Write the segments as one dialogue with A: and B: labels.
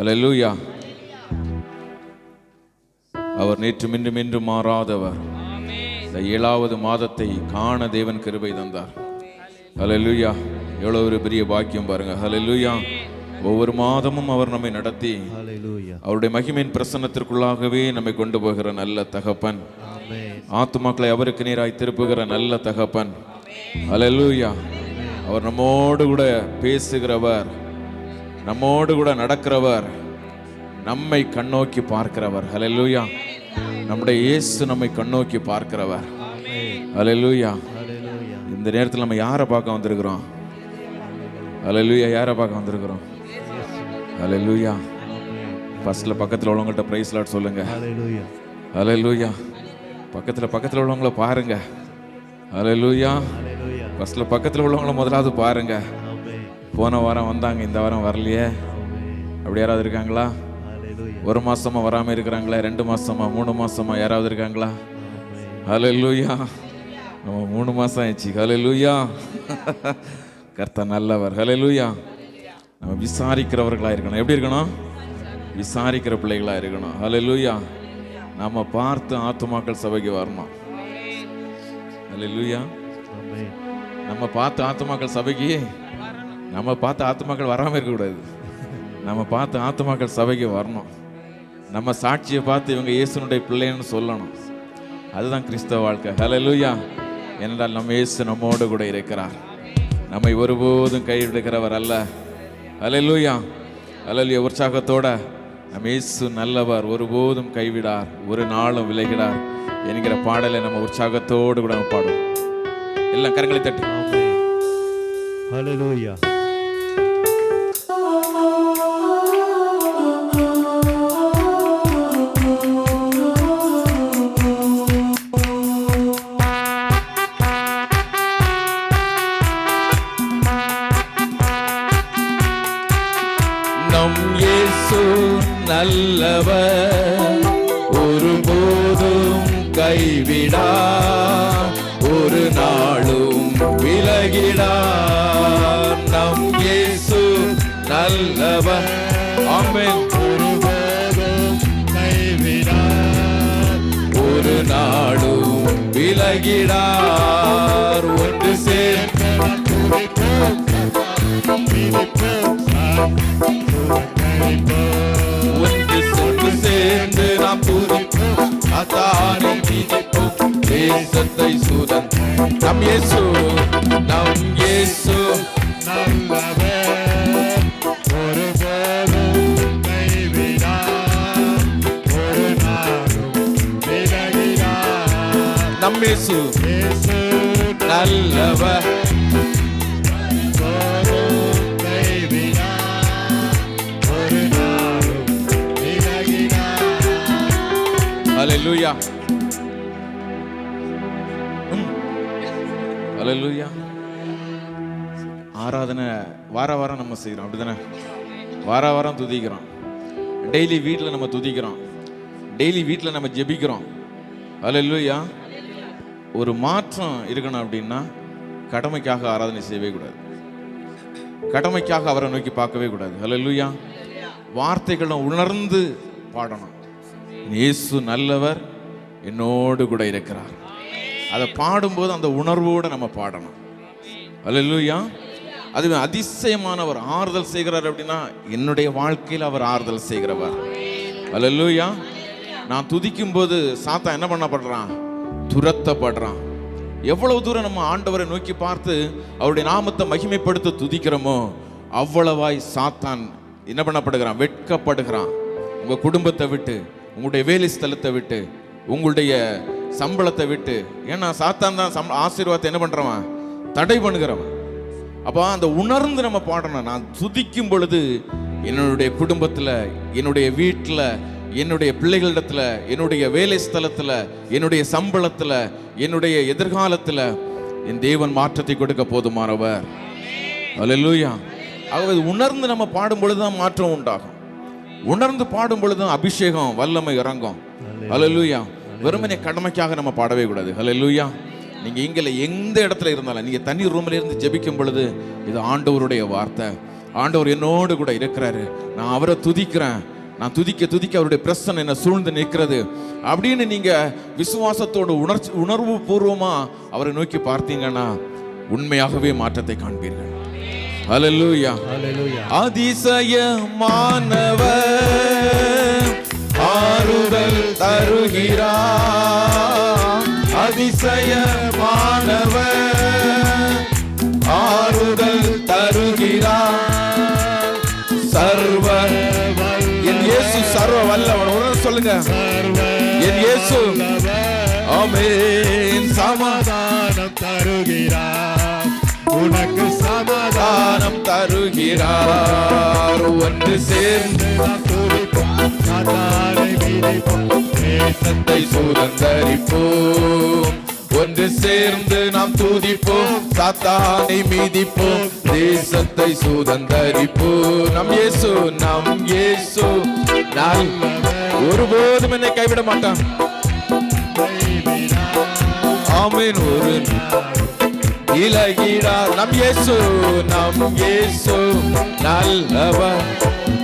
A: அல்லேலூயா அவர் நேற்று இன்றும் இன்றும் மாறாதவர். இந்த ஏழாவது மாதத்தை காண தேவன் கிருபை தந்தார். ஹalleluya எவ்வளவு ஒரு பெரிய பாக்கியம் பாருங்க. ஹalleluya ஒவ்வொரு மாதமும் அவர் நம்மை நடத்தி. அவருடைய மகிமையின் பிரசன்னத்திற்குள்ளாகவே நம்மை கொண்டு போகிற நல்ல தகப்பன். ஆத்துமாக்களை அவருக்கு நேராய் திருப்புகிற நல்ல தகப்பன். ஹalleluya அவர் நம்மோடு கூட பேசுகிறவர். நம்மோடு கூட நடக்கிறவர் நம்மை கண்ணோக்கி பார்க்கிறவர். ஹalleluya நம்முடைய இயேசு நம்மை கண்ணோக்கி பார்க்கிறவர்.
B: Amen.
A: இந்த நேரத்தில் நம்ம யாரை பார்க்க வந்திருக்கிறோம்? ஹalleluya யாரை பார்க்க வந்திருக்கிறோம்? ஹalleluya ஃபர்ஸ்ட்ல பக்கத்தில் உள்ளவங்கள்ட்ட ப்ரைஸ் லாட் சொல்லுங்க.
B: Hallelujah.
A: பக்கத்தில் பக்கத்தில் உள்ளவங்கள பாருங்க. ஹalleluya
B: Hallelujah.
A: பக்கத்தில் உள்ளவங்கள முதலாவது
B: பாருங்கள்
A: போன வாரம் வந்தாங்க இந்த வாரம் வரலையே. அப்படி யாராவது இருக்காங்களா? ஒரு மாசமா வராம இருக்கிறாங்களா ரெண்டு மாசமா மூணு மாசமா யாராவது இருக்காங்களா?
B: ஹலோ
A: லூயா நம்ம மூணு மாசம் ஆயிடுச்சு. ஹalleluya. கர்த்தர் நல்லவர். ஹalleluya. நம்ம விசாரிக்கிறவர்களா இருக்கணும். எப்படி இருக்கணும்? விசாரிக்கிற பிள்ளைகளா இருக்கணும். ஹலோ லூயா நம்ம பார்த்து ஆத்துமாக்கள் சபைக்கு வரணும். ஹலோ
B: லூயா
A: நம்ம பார்த்து ஆத்துமாக்கள் சபைக்கு நம்ம பார்த்து ஆத்துமாக்கள் வராமல் இருக்கக்கூடாது. நம்ம பார்த்து ஆத்துமாக்கள் சபைக்கு வரணும். நம்ம சாட்சியை பார்த்து இவங்க இயேசுனுடைய பிள்ளைன்னு சொல்லணும். அதுதான் கிறிஸ்தவ வாழ்க்கை. ஹலோ லூயா என்றால் நம்ம இயேசு நம்மோடு கூட இருக்கிறார். நம்மை ஒருபோதும் கைவிடுகிறவர் அல்ல. ஹalleluya ஹalleluya உற்சாகத்தோட நம்ம இயேசு நல்லவர். ஒருபோதும் கைவிடார். ஒரு நாளும் விலகிடார். என்கிற பாடலை நம்ம உற்சாகத்தோடு கூட நம்ம எல்லாம் கரங்களை தட்டி.
B: Amen.
A: நம் இயேசு நல்லவர். ஒருபோதும் கைவிடா ஒரு நாளும் விலகிடா. நம் இயேசு நல்லவர். ஆமென்.
B: ஒருபோதும்
A: ஒரு நாளும் விலகிடார் ஒன்று சேர்ந்து அத்தானை மிதிப்போம் தேசத்தை சுதன் நம் இயேசு நம் இயேசு
B: நல்லவர், ஒருபோதும் கைவிடார். ஒரு நாளும் விலகிடார்.
A: நம் இயேசு
B: இயேசு
A: நல்லவர்
B: அலலுயா
A: அலலுயா hmm. ஆராதனை வார வாரம் நம்ம செய்கிறோம் அப்படிதானே? வார வாரம் துதிக்கிறோம். டெய்லி வீட்டில் நம்ம துதிக்கிறோம். டெய்லி வீட்டில் நம்ம ஜெபிக்கிறோம். அலலுயா ஒரு மாற்றம் இருக்கணும் அப்படின்னா கடமைக்காக ஆராதனை செய்யவே கூடாது. கடமைக்காக அவரை நோக்கி பார்க்கவே கூடாது. ஹalleluya வார்த்தைகளை உணர்ந்து பாடணும். இயேசு நல்லவர் என்னோடு கூட இருக்கிறார். அதை பாடும்போது அந்த உணர்வோடு நம்ம பாடணும். அல்லா அது அதிசயமானவர் ஆறுதல் செய்கிறார் அப்படின்னா என்னுடைய வாழ்க்கையில் அவர் ஆறுதல் செய்கிறவர். அல்லா நான் துதிக்கும் போது சாத்தா என்ன பண்ணப்படுறான்? துரத்தப்படுறான். எவ்வளவு தூரம் நம்ம ஆண்டவரை நோக்கி பார்த்து அவருடைய நாமத்தை மகிமைப்படுத்த துதிக்கிறோமோ அவ்வளவாய் சாத்தான் என்ன பண்ணப்படுகிறான்? வெட்கப்படுகிறான். உங்கள் குடும்பத்தை விட்டு உங்களுடைய வேலை ஸ்தலத்தை விட்டு உங்களுடைய சம்பளத்தை விட்டு. ஏன்னா சாத்தான் தான் சம் ஆசீர்வாதத்தை என்ன பண்றவன்? தடை பண்ணுகிறவன். அப்போ அந்த உணர்ந்து நம்ம பாடணும். நான் துதிக்கும் பொழுது என்னுடைய குடும்பத்தில் என்னுடைய வீட்டில் என்னுடைய பிள்ளைகளிடத்துல என்னுடைய வேலை ஸ்தலத்தில் என்னுடைய சம்பளத்தில் என்னுடைய எதிர்காலத்தில் என் தேவன் மாற்றத்தை கொடுக்க போதுமானவர். அல்லேலூயா ஆகவே உணர்ந்து நம்ம பாடும் பொழுது தான் மாற்றம் உண்டாகும். உணர்ந்து பாடும் பொழுது தான் அபிஷேகம் வல்லமை இறங்கும். அல்லேலூயா வெறுமனே கடமைக்காக நம்ம பாடவே கூடாது. அல்லேலூயா நீங்க இங்கல எந்த இடத்துல இருந்தாலும் நீங்க தனி ரூம்ல இருந்து ஜெபிக்கும் பொழுது இது ஆண்டவருடைய வார்த்தை. ஆண்டவர் என்னோடு கூட இருக்கிறாரு. நான் அவரை துதிக்கிறேன். நான் துதிக்க துதிக்க அவருடைய பிரசனை என்ன சூழ்ந்து நிற்கிறது. அப்படின்னு நீங்க விசுவாசத்தோடு உணர்ச்சி உணர்வு பூர்வமா அவரை நோக்கி பார்த்தீங்கன்னா உண்மையாகவே மாற்றத்தை காண்பீர்கள்.
B: Hallelujah.
A: அதிசயமானவர் ஆறுதல் தருகிறார் அதிசயமானவர் ஆறுதல் தருகிறார் சர்வ என் இயேசு சர்வ வல்லவன் உடனே சொல்லுங்க. என் இயேசு. ஆமென். சமாதானம்
B: தருகிறார் சமாதானம்
A: தருகிறார். ஒன்று சேர்ந்து தேசத்தை சுதந்தரிப்போம். ஒன்று சேர்ந்து நாம் துதிப்போம். சாத்தானை மீதிப்போம். தேசத்தை சுதந்தரிப்போம். நம் இயேசு நம் இயேசு. ஒருபோதும் என்னை கைவிட மாட்டான். ஆமேன். ஒரு இலகிடார் நம் இயேசு நம் இயேசு நல்லவர்.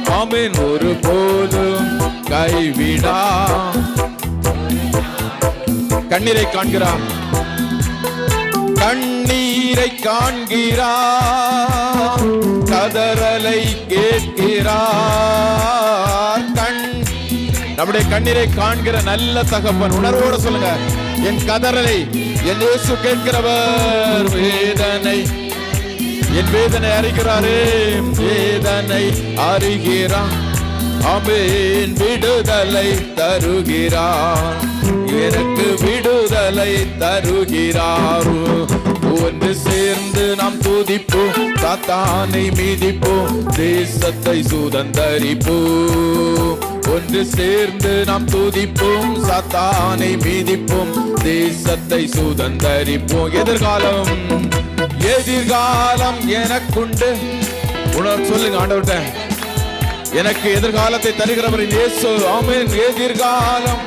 A: ஆமென் ஒரு போதும் கைவிடா. கண்ணீரை காண்கிறார். கண்ணீரை காண்கிறார். கதறலை கேட்கிறார். கண் நம்முடைய கண்ணீரை காண்கிற நல்ல தகப்பன். உணர்வோட சொல்லுங்க. என் கதறலை என் இயேசு கேட்கிறவர் வேதனை. என் வேதனை அறிகிறாரே வேதனை அறிகிறான் அமேன் விடுதலை தருகிறார். எனக்கு விடுதலை தருகிறார். ஒன்று சேர்ந்து நாம் துதிப்போம் சாத்தானை மீதிப்போம் தேசத்தை சுதந்தரிப்போம். ஒன்று சேர்ந்து நாம் துதிப்போம் சத்தானை மீதிப்போம் தேசத்தை சுதந்தரிப்போம். எதிர்காலம் எதிர்காலம் எனக்குண்டு. உணர் சொல்லுங்க ஆண்டவர்கிட்ட. எனக்கு எதிர்காலத்தை தருகிறவர் இயேசு ஆமேன். எதிர்காலம்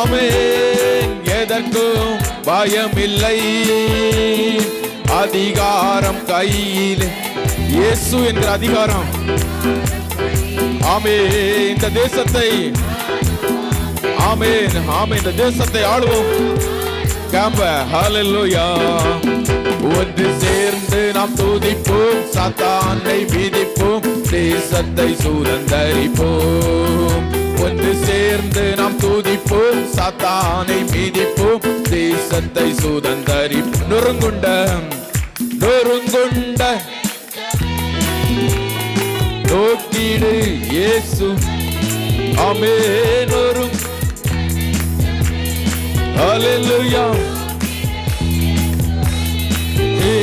A: ஆமேன். எதற்கும் பயம் இல்லை அதிகாரம் கையில். இயேசு என்கிற அதிகாரம். ஆமே இந்த தேசத்தை ஆமென் ஆமே இந்த தேசத்தை ஆளுவோம். காம்ப ஹalleluya. ஒன்று சேர்ந்து நாம் துதிப்போம் சாத்தானை விதிப்போம் தேசத்தை சுதந்தரிப்போம். ஒன்று சேர்ந்து நாம் துதிப்போம் சாத்தானை மீதிப்போம் தேசத்தை சுதந்தரிப்போம். நொறுங்குண்ட நொறுங்குண்ட வீடு இயேசு ஆமே அலெல்லுயா நீ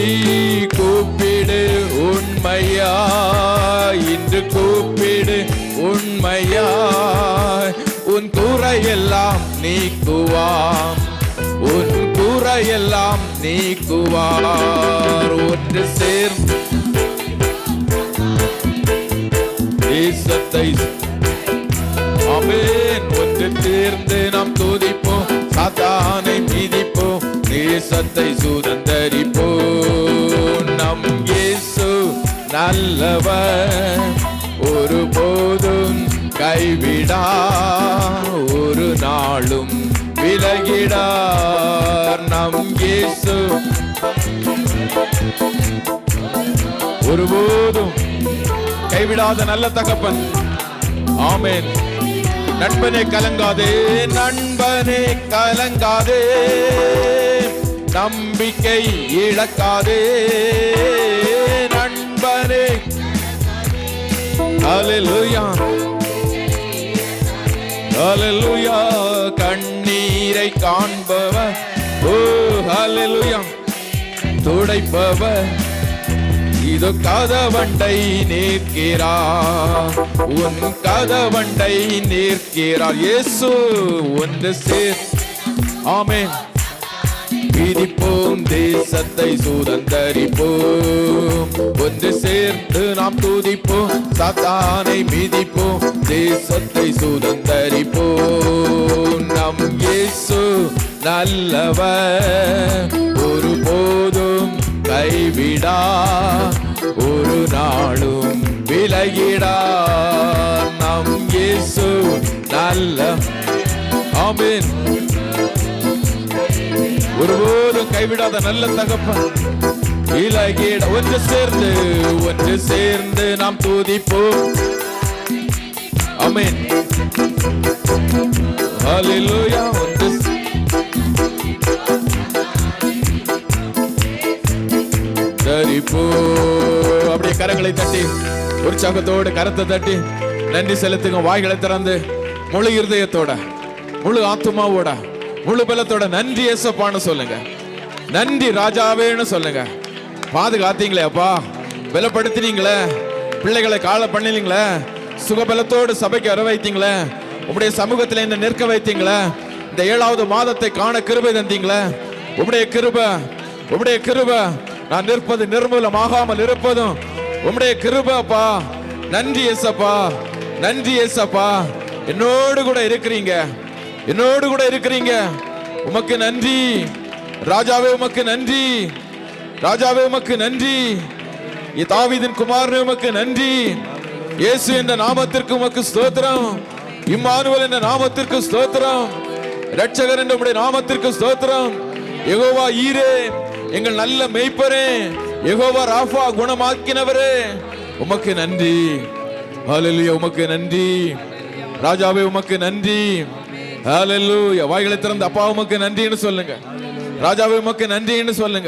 A: கூப்பிடு உண்மையா? இன்று கூப்பிடு உண்மையா? உன் குறையெல்லாம் நீக்குவாம். உன் குறையெல்லாம் நீக்குவார். ஒன்று சேர்ந்து தேசத்தை ஆமென் ஒன்று சேர்ந்து நாம் துதிப்போம். சாத்தானை மீதிப்போம். தேசத்தை சுதந்தரிப்போம். நம் இயேசு நல்லவர். ஒரு போதும் கைவிடா. ஒரு நாளும் விலகிடார் நம் இயேசு. ஒருபோதும் கைவிடாத நல்ல தகப்பன். ஆமேன். நண்பனே கலங்காதே நண்பனே கலங்காதே. நம்பிக்கை இழக்காதே நண்பனே. ஹalleluya. ஹalleluya. கண்ணீரை காண்பவர் ஓ ஹalleluya. துடைப்பவர் இது கதவண்டை நிற்கிறார் உன் கதவண்டை நிற்கிறார் இயேசு ஒன்று சேர். ஆமென். பிரிப்போம் தேசத்தை சுதந்தரிப்போம். ஒன்று சேர்ந்து நாம் துதிப்போம். சத்தானை மிதிப்போம். தேசத்தை சுதந்தரிப்போம். நம் இயேசு நல்லவர். ஒருபோதும் கைவிடா ஒரு நாளும் விலகிடா. நம் இயேசு நல்ல ஆமீன். ஒருபோதும் கைவிடாத நல்ல தகப்பன். இலகிட ஒன்று சேர்ந்து ஒன்று சேர்ந்து நாம் தூதிப்போம். ஆமென். ஹalleluya. அப்படியே கரங்களை தட்டி உற்சாகத்தோடு கரத்தை தட்டி நன்றி செலுத்துங்க வாய்களை திறந்து முழு இருதயத்தோட முழு ஆத்துமாவோட முழு பலத்தோட நன்றி ஏசப்பான்னு சொல்லுங்க. நன்றி ராஜாவேன்னு சொல்லுங்க. பாதுகாத்தீங்களே அப்பா. பலப்படுத்தினீங்களே. பிள்ளைகளை காலை பண்ணினீங்களே. சுகபலத்தோடு சபைக்கு வர வைத்தீங்களே. உங்களுடைய சமூகத்தில் என்ன நிற்க வைத்தீங்களே. இந்த ஏழாவது மாதத்தை காண கிருபை தந்தீங்களே. உங்களுடைய கிருபை உங்களுடைய கிருபை நான் நிற்பது நிர்மூலமாகாமல் இருப்பதும் உம்முடைய கிருபாப்பா நன்றி ஏசப்பா நன்றி ஏசப்பா என்னோடு கூட இருக்கிறீங்க. என்னோடு கூட இருக்கிறீங்க. உமக்கு நன்றி. ராஜாவே உமக்கு நன்றி. ராஜாவே உமக்கு நன்றி. தாவிதின் தாவீதின் குமாரனே உமக்கு நன்றி. இயேசு என்ற நாமத்திற்கு உமக்கு ஸ்தோத்திரம். இம்மானுவல் என்ற நாமத்திற்கு ஸ்தோத்திரம். ரட்சகர் என்ற உடைய நாமத்திற்கு ஸ்தோத்திரம். எகோவா ஈரே. எங்கள் நல்ல மெய்ப்பரே எகோவா ராஃபா குணமாக்கினவரே. உமக்கு நன்றி. ஹalleluya உமக்கு நன்றி. ராஜாவே உமக்கு நன்றி. ஹalleluya வாய்களை திறந்து அப்பா உமக்கு நன்றின்னு சொல்லுங்க. ராஜாவே உமக்கு நன்றின்னு சொல்லுங்க.